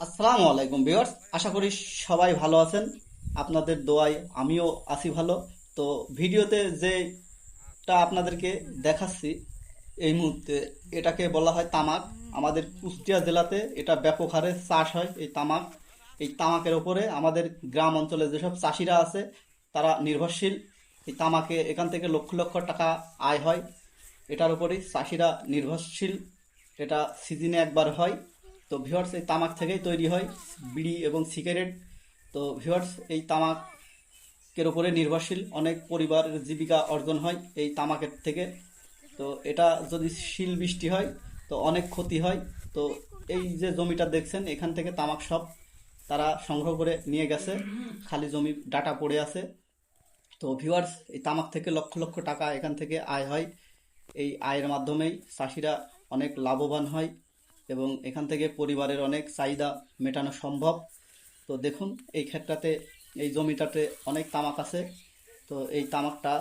আসসালামু আলাইকুম ভিউয়ার্স, আশা করি সবাই ভালো আছেন। আপনাদের দোয়ায় আমিও আছি ভালো। তো ভিডিওতে যেটা আপনাদেরকে দেখাচ্ছি, এই মুহূর্তে এটাকে বলা হয় তামাক। আমাদের কুষ্টিয়া জেলাতে এটা ব্যাপক হারে চাষ হয় এই তামাক। এই তামাকের ওপরে আমাদের গ্রাম অঞ্চলে যেসব চাষিরা আছে, তারা নির্ভরশীল। এই তামাকে এখান থেকে লক্ষ লক্ষ টাকা আয় হয়। এটার উপরেই চাষিরা নির্ভরশীল। এটা সিজনে একবার হয়। তো ভিওয়ার্স এই তামাক থেকেই তৈরি হয় বিড়ি এবং সিগারেট। তো ভিওয়ার্স এই তামাকের উপরে নির্ভরশীল। অনেক পরিবারের জীবিকা অর্জন হয় এই তামাকের থেকে। তো এটা যদি শিল বৃষ্টি হয়, তো অনেক ক্ষতি হয়। তো এই যে জমিটা দেখছেন, এখান থেকে তামাক সব তারা সংগ্রহ করে নিয়ে গেছে। খালি জমি ডাটা পড়ে আছে। তো ভিউয়ার্স এই তামাক থেকে লক্ষ লক্ষ টাকা এখান থেকে আয় হয়। এই আয়ের মাধ্যমেই চাষিরা অনেক লাভবান হয়। এবং এখান থেকে পরিবারের অনেক চাহিদা মেটানো সম্ভব। তো দেখুন, এই ক্ষেত্রটাতে এই জমিটাতে অনেক তামাক আছে। তো এই তামাকটা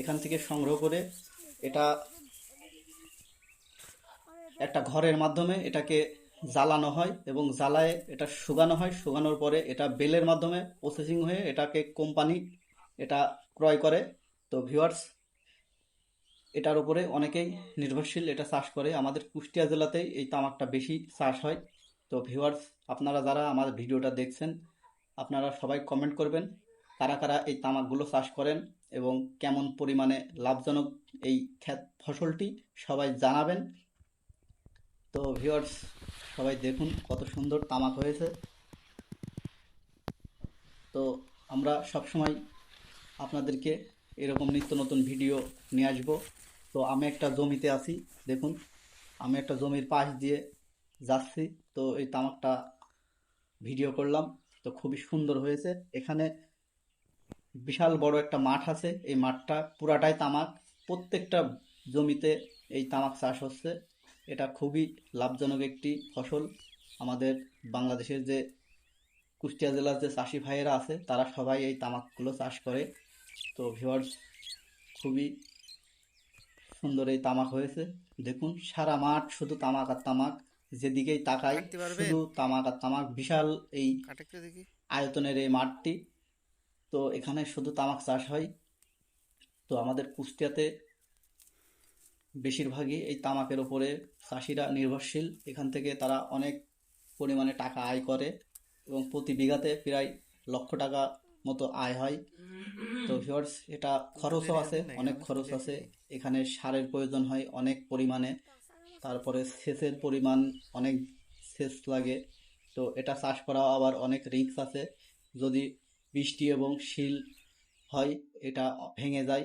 এখান থেকে সংগ্রহ করে এটা একটা ঘরের মাধ্যমে এটাকে জ্বালানো হয় এবং জ্বালায় এটা শুকানো হয়। শুকানোর পরে এটা বেলের মাধ্যমে প্রসেসিং হয়ে এটাকে কোম্পানি এটা ক্রয় করে। তো ভিউয়ার্স এটার উপরে অনেকেই নির্ভরশীল, এটা চাষ করে। আমাদের কুষ্টিয়া জেলাতেই এই তামাকটা বেশি চাষ হয়। তো ভিউয়ার্স আপনারা যারা আমাদের ভিডিওটা দেখছেন, আপনারা সবাই কমেন্ট করবেন, কারা কারা এই তামাকগুলো চাষ করেন এবং কেমন পরিমাণে লাভজনক এই ক্ষেত ফসলটি সবাই জানাবেন। তো ভিউয়ার্স সবাই দেখুন কত সুন্দর তামাক হয়েছে। তো আমরা সবসময় আপনাদেরকে এরকম নিত্য নতুন ভিডিও নিয়ে আসব। তো আমি একটা জমিতে আছি, দেখুন। আমি একটা জমির পাশ দিয়ে যাচ্ছি। তো এই তামাকটা ভিডিও করলাম। তো খুবই সুন্দর হয়েছে। এখানে বিশাল বড় একটা মাঠ আছে। এই মাঠটা পুরাটাই তামাক। প্রত্যেকটা জমিতে এই তামাক চাষ হচ্ছে। এটা খুবই লাভজনক একটি ফসল। আমাদের বাংলাদেশের যে কুষ্টিয়া জেলার যে চাষি ভাইয়েরা আছে, তারা সবাই এই তামাকগুলো চাষ করে। তো ভিউয়ার্স খুবই সুন্দর এই তামাক হয়েছে। দেখুন সারা মাঠ শুধু তামাক আর তামাক যেদিকেই তাকাই? শুধু তামাক আর তামাক বিশাল এই আয়তনের এই মাঠটি। তো এখানে শুধু তামাক চাষ হয়। তো আমাদের কুষ্টিয়াতে বেশিরভাগই এই তামাকের ওপরে চাষিরা নির্ভরশীল। এখান থেকে তারা অনেক পরিমাণে টাকা আয় করে এবং প্রতি বিঘাতে প্রায় লক্ষ টাকা মতো আয় হয়। তো ভিউয়ার্স এটা খরচও আছে অনেক খরচ আছে। এখানে সারের প্রয়োজন হয় অনেক পরিমাণে। তারপরে সেচের পরিমাণ অনেক সেচ লাগে। তো এটা চাষ করা আবার অনেক রিস্ক আছে। যদি বৃষ্টি এবং শিল হয় এটা ভেঙে যায়।